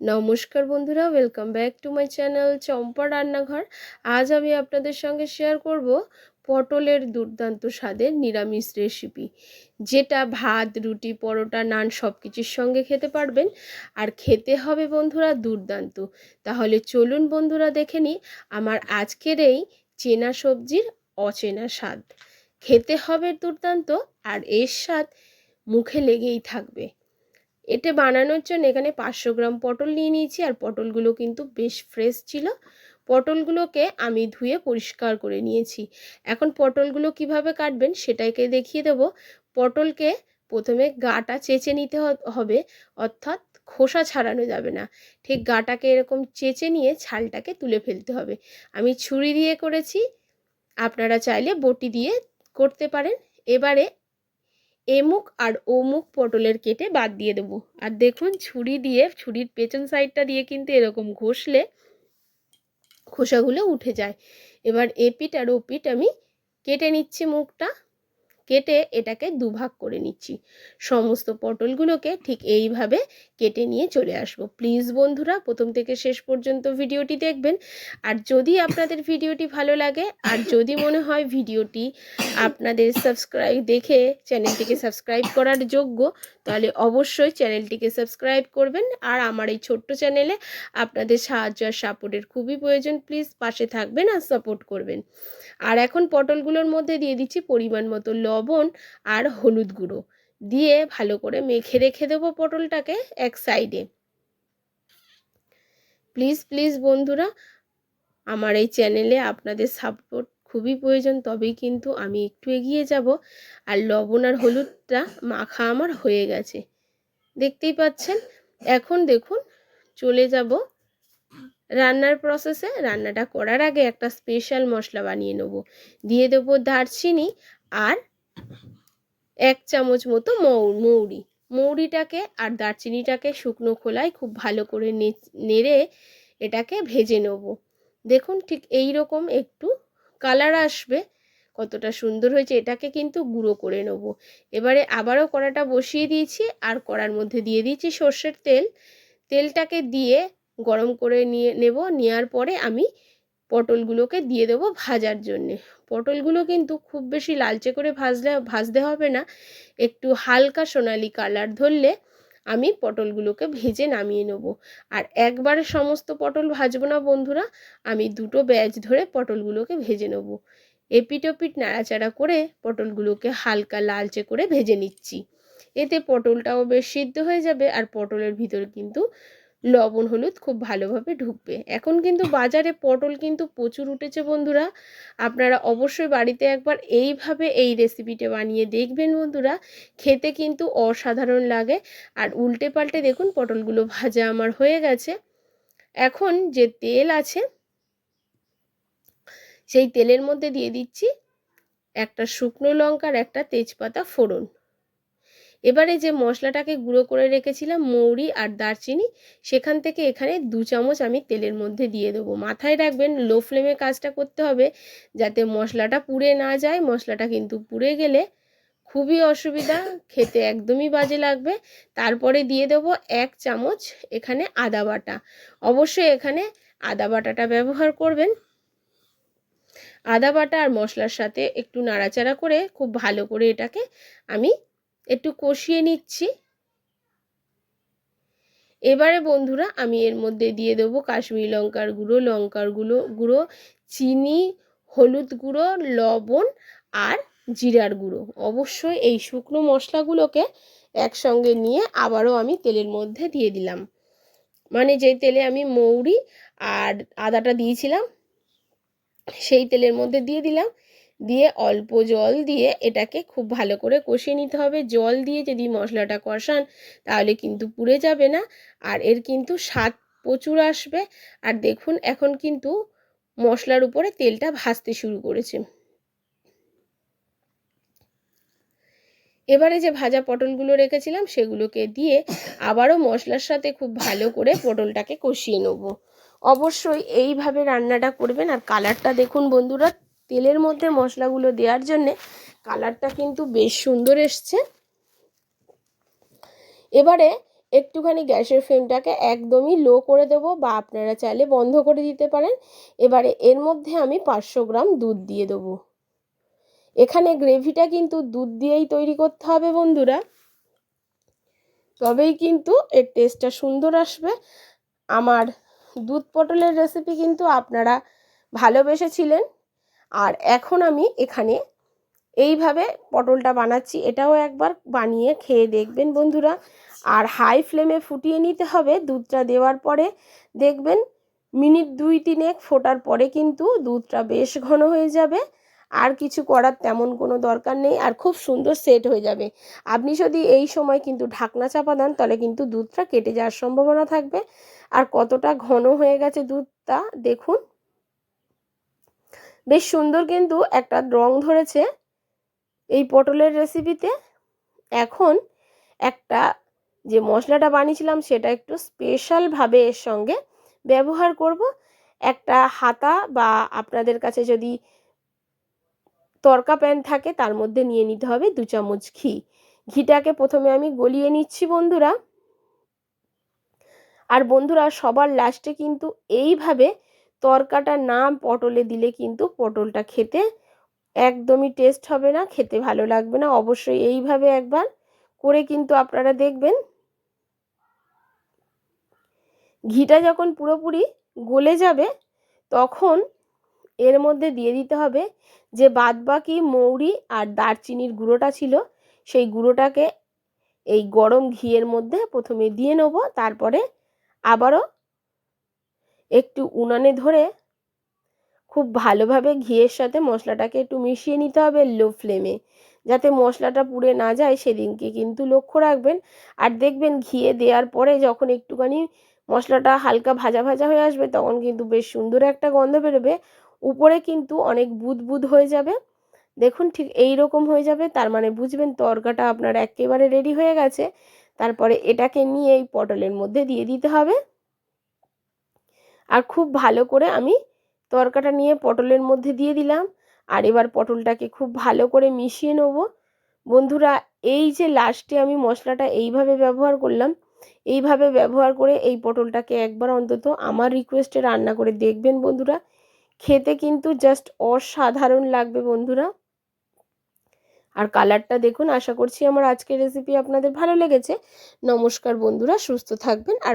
নমস্কার বন্ধুরা welcome back to my channel Champa Rannaghar. আজ আমি আপনাদের সঙ্গে শেয়ার করব পটলের দুর্দান্ত স্বাদের নিরামিষ রেসিপি যেটা ভাত, রুটি, পরোটা, নান সব কিছুর সঙ্গে খেতে পারবেন। আর খেতে হবে বন্ধুরা দুর্দান্ত। তাহলে চলুন বন্ধুরা দেখে নিই আমার আজকের এই চেনা সবজির অচেনা স্বাদ। খেতে হবে দুর্দান্ত আর এর স্বাদ মুখে লেগেই থাকবে। এটা বানানোর জন্য এখানে পাঁচশো গ্রাম পটল নিয়ে নিয়েছি, আর পটলগুলো কিন্তু বেশ ফ্রেশ ছিল। পটলগুলোকে আমি ধুয়ে পরিষ্কার করে নিয়েছি। এখন পটলগুলো কীভাবে কাটবেন সেটাকে দেখিয়ে দেব। পটলকে প্রথমে গাটা চেঁচে নিতে হবে, অর্থাৎ খোসা ছাড়ানো যাবে না। ঠিক গাটাকে এরকম চেঁচে নিয়ে ছালটাকে তুলে ফেলতে হবে। আমি ছুরি দিয়ে করেছি, আপনারা চাইলে বটি দিয়ে করতে পারেন। এবারে এমুক আর ওমুক পটলের কেটে বাদ দিয়ে দেবো। আর দেখুন, ছুরি দিয়ে, ছুরির পেছন সাইডটা দিয়ে কিন্তু এরকম ঘষলে খোসাগুলো উঠে যায়। এবার এপিট আর ওপিট আমি কেটে নিচ্ছি মুখটা। কেটে এটাকে দুভাগ করে নিচ্ছি। সমস্ত পটলগুলোকে ঠিক এইভাবে কেটে নিয়ে চলে আসব। প্লিজ বন্ধুরা, প্রথম থেকে শেষ পর্যন্ত ভিডিওটি দেখবেন। আর যদি আপনাদের ভিডিওটি ভালো লাগে, আর যদি মনে হয় ভিডিওটি আপনাদের সাবস্ক্রাইব দেখে চ্যানেলটিকে সাবস্ক্রাইব করার যোগ্য, তাহলে অবশ্যই চ্যানেলটিকে সাবস্ক্রাইব করবেন। আর আমার এই ছোট্ট চ্যানেলে আপনাদের সাহায্য আর সাপোর্টের খুবই প্রয়োজন। প্লিজ পাশে থাকবেন আর সাপোর্ট করবেন। আর এখন পটলগুলোর মধ্যে দিয়ে দিচ্ছি পরিমাণ মতো লবণ আর হলুদ গুঁড়ো দিয়ে ভালো করে মেখে রেখে দেবো পটলটাকে এক সাইডে। প্লিজ প্লিজ বন্ধুরা, আমার এই চ্যানেলে আপনাদের সাপোর্ট খুবই প্রয়োজন, তবেই কিন্তু আমি একটু এগিয়ে যাব। আর লবণ আর হলুদটা মাখা আমার হয়ে গেছে। দেখতেই পাচ্ছেন? এখন দেখুন, চলে যাব রান্নার প্রসেসে রান্নাটা করার আগে একটা স্পেশাল মশলা বানিয়ে নেব। দিয়ে দেবো দারচিনি আর এক চামচ মতো মৌরি। মৌরিটাকে আর দারচিনিটাকে শুকনো খোলায় খুব ভালো করে নেড়ে এটাকে ভেজে নেব। দেখুন ঠিক এই রকম একটু কালার আসবে, কতটা সুন্দর হয়েছে। এটাকে কিন্তু গুঁড়ো করে নেব। এবারে আবারও কড়াটা বসিয়ে দিয়েছি আর কড়ার মধ্যে দিয়ে দিয়েছি সর্ষের তেল। তেলটাকে দিয়ে গরম করে নিয়ে নেব। নেওয়ার পরে আমি পটলগুলোকে দিয়ে দেবো ভাজার জন্যে। পটলগুলো কিন্তু খুব বেশি লালচে করে ভাজলে, ভাজতে হবে না। একটু হালকা সোনালি কালার ধরলে আমি পটলগুলোকে ভেজে নামিয়ে নেব। আর একবারে সমস্ত পটল ভাজবো না বন্ধুরা, আমি দুটো ব্যাচ ধরে পটলগুলোকে ভেজে নেব। এপিট ওপিট নাড়াচাড়া করে পটলগুলোকে হালকা লালচে করে ভেজে নিচ্ছি। এতে পটলটাও বেশ সিদ্ধ হয়ে যাবে আর পটলের ভিতর কিন্তু লবণ, হলুদ খুব ভালোভাবে ঢুকবে। এখন কিন্তু বাজারে পটল কিন্তু প্রচুর উঠেছে বন্ধুরা। আপনারা অবশ্যই বাড়িতে একবার এইভাবে এই রেসিপিটা বানিয়ে দেখবেন বন্ধুরা। খেতে কিন্তু অসাধারণ লাগে। আর উল্টে পাল্টে দেখুন পটলগুলো ভাজা আমার হয়ে গেছে। এখন যে তেল আছে, সেই তেলের মধ্যে দিয়ে দিচ্ছি একটা শুকনো লঙ্কার একটা তেজপাতা ফোড়ন। এবারে যে মশলাটাকে গুঁড়ো করে রেখেছিলাম, মৌরি আর দারচিনি, সেখান থেকে এখানে দু চামচ আমি তেলের মধ্যে দিয়ে দেবো। মাথায় রাখবেন, লো ফ্লেমে কাজটা করতে হবে যাতে মশলাটা পুড়ে না যায়। মশলাটা কিন্তু পুড়ে গেলে খুবই অসুবিধা, খেতে একদমই বাজে লাগবে। তারপরে দিয়ে দেবো এক চামচ এখানে আদা বাটা। অবশ্যই এখানে আদা বাটাটা ব্যবহার করবেন। আদা বাটা আর মশলার সাথে একটু নাড়াচাড়া করে খুব ভালো করে এটাকে আমি একটু কষিয়ে নিচ্ছি। এবারে বন্ধুরা আমি এর মধ্যে দিয়ে দেবো কাশ্মীরি লঙ্কার গুঁড়ো লঙ্কার গুঁড়ো গুঁড়ো, চিনি, হলুদ গুঁড়ো, লবণ আর জিরার গুঁড়ো। অবশ্যই এই শুকনো মশলাগুলোকে একসঙ্গে নিয়ে আবারও আমি তেলের মধ্যে দিয়ে দিলাম। মানে যে তেলে আমি মৌরি আর আদাটা দিয়েছিলাম, সেই তেলের মধ্যে দিয়ে দিলাম। দিয়ে অল্প জল দিয়ে এটাকে খুব ভালো করে কষিয়ে নিতে হবে। জল দিয়ে যদি মশলাটা কষান তাহলে কিন্তু পুড়ে যাবে না। আর এর কিন্তু স্বাদ প্রচুর আসবে। আর দেখুন, এখন কিন্তু মশলার উপরে তেলটা ভাজতে শুরু করেছে। এবারে যে ভাজা পটলগুলো রেখেছিলাম সেগুলোকে দিয়ে আবারও মশলার সাথে খুব ভালো করে পটলটাকে কষিয়ে নেব। অবশ্যই এইভাবে রান্নাটা করবেন। আর কালারটা দেখুন বন্ধুরা তেলের মধ্যে মশলাগুলো দেওয়ার জন্যে কালারটা কিন্তু বেশ সুন্দর এসছে। এবারে একটুখানি গ্যাসের ফ্লেমটাকে একদমই লো করে দেবো বা আপনারা চাইলে বন্ধ করে দিতে পারেন। এবারে এর মধ্যে আমি পাঁচশো গ্রাম দুধ দিয়ে দেবো। এখানে গ্রেভিটা কিন্তু দুধ দিয়েই তৈরি করতে হবে বন্ধুরা। তবেই কিন্তু এর টেস্টটা সুন্দর আসবে। আমার দুধ পটলের রেসিপি কিন্তু আপনারা ভালোবেসেছিলেন। আর এখন আমি এখানে এইভাবে পটলটা বানাচ্ছি। এটাও একবার বানিয়ে খেয়ে দেখবেন বন্ধুরা। আর হাই ফ্লেমে ফুটিয়ে নিতে হবে। দুধটা দেওয়ার পরে দেখবেন মিনিট দুই তিনেক ফোটার পরে কিন্তু দুধটা বেশ ঘন হয়ে যাবে। আর কিছু করার তেমন কোনো দরকার নেই। আর খুব সুন্দর সেট হয়ে যাবে। আপনি যদি এই সময় কিন্তু ঢাকনা চাপা দেন, তাহলে কিন্তু দুধটা কেটে যাওয়ার সম্ভাবনা থাকবে। আর কতটা ঘন হয়ে গেছে দুধটা, দেখুন। বেশ সুন্দর কিন্তু একটা রং ধরেছে এই পটলের রেসিপিতে এখন একটা যে মশলাটা বানিয়েছিলাম সেটা একটু স্পেশালভাবে এর সঙ্গে ব্যবহার করব। একটা হাতা বা আপনাদের কাছে যদি তরকা প্যান থাকে তার মধ্যে নিয়ে নিতে হবে দু চামচ ঘি। ঘিটাকে প্রথমে আমি গলিয়ে নিচ্ছি বন্ধুরা। আর বন্ধুরা সবার লাস্টে কিন্তু এইভাবে তরকাটা না পটলে দিলে কিন্তু পটলটা খেতে একদমই টেস্ট হবে না, খেতে ভালো লাগবে না। অবশ্যই এইভাবে একবার করে কিন্তু আপনারা দেখবেন। ঘিটা যখন পুরোপুরি গলে যাবে, তখন এর মধ্যে দিয়ে দিতে হবে যে বাদবাকি মৌরি আর দারচিনির গুঁড়োটা ছিল, সেই গুঁড়োটাকে এই গরম ঘিয়ের মধ্যে প্রথমে দিয়ে নেব, তারপরে আবারও একটু উনানে ধরে খুব ভালোভাবে ঘিয়ের সাথে মশলাটাকে একটু মিশিয়ে নিতে হবে লো ফ্লেমে। যাতে মশলাটা পুড়ে না যায় সেদিনকে কিন্তু লক্ষ্য রাখবেন। আর দেখবেন ঘিয়ে দেওয়ার পরে যখন একটুখানি মশলাটা হালকা ভাজা ভাজা হয়ে আসবে তখন কিন্তু বেশ সুন্দর একটা গন্ধ বেরোবে। উপরে কিন্তু অনেক বুদ বুদ হয়ে যাবে। দেখুন ঠিক এই রকম হয়ে যাবে। তার মানে বুঝবেন তরকাটা আপনার একেবারে রেডি হয়ে গেছে। তারপরে এটাকে নিয়ে এই পটলের মধ্যে দিয়ে দিতে হবে। আর খুব ভালো করে আমি তরকাটা নিয়ে পটলের মধ্যে দিয়ে দিলাম। আর এবার পটলটাকে খুব ভালো করে মিশিয়ে নেব। বন্ধুরা, এই যে লাস্টে আমি মশলাটা এইভাবে ব্যবহার করলাম, এইভাবে ব্যবহার করে এই পটলটাকে একবার অন্তত আমার রিকোয়েস্টে রান্না করে দেখবেন বন্ধুরা। খেতে কিন্তু জাস্ট অসাধারণ লাগবে বন্ধুরা। আর কালারটা দেখুন, আশা করছি আমার আজকের রেসিপি আপনাদের ভালো লেগেছে। নমস্কার বন্ধুরা, সুস্থ থাকবেন আর